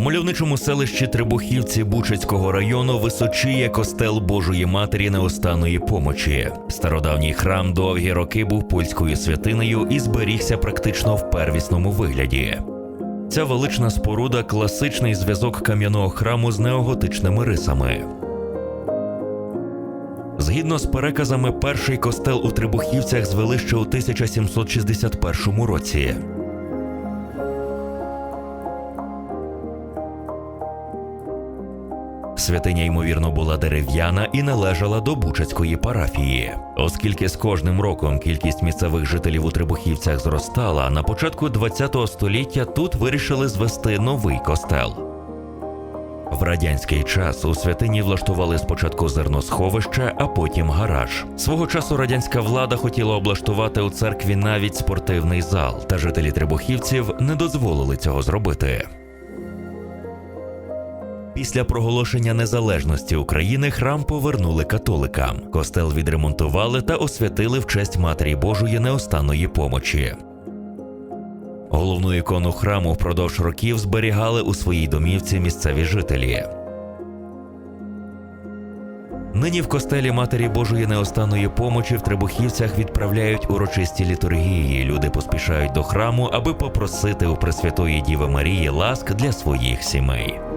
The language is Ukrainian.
У мальовничому селищі Требухівці Бучацького району височіє костел Божої Матері Неостанної помочі. Стародавній храм довгі роки був польською святинею і зберігся практично в первісному вигляді. Ця велична споруда класичний зв'язок кам'яного храму з неоготичними рисами. Згідно з переказами, перший костел у Трибухівцях звели ще у 1761 році. Святиня, ймовірно, була дерев'яна і належала до Бучацької парафії. Оскільки з кожним роком кількість місцевих жителів у Трибухівцях зростала, на початку ХХ століття тут вирішили звести новий костел. В радянський час у святині влаштували спочатку зерносховище, а потім гараж. Свого часу радянська влада хотіла облаштувати у церкві навіть спортивний зал, та жителі Трибухівців не дозволили цього зробити. Після проголошення незалежності України храм повернули католикам. Костел відремонтували та освятили в честь Матері Божої неостанної помочі. Головну ікону храму впродовж років зберігали у своїй домівці місцеві жителі. Нині в костелі Матері Божої неостанної помочі в Требухівцях відправляють урочисті літургії. Люди поспішають до храму, аби попросити у Пресвятої Діви Марії ласк для своїх сімей.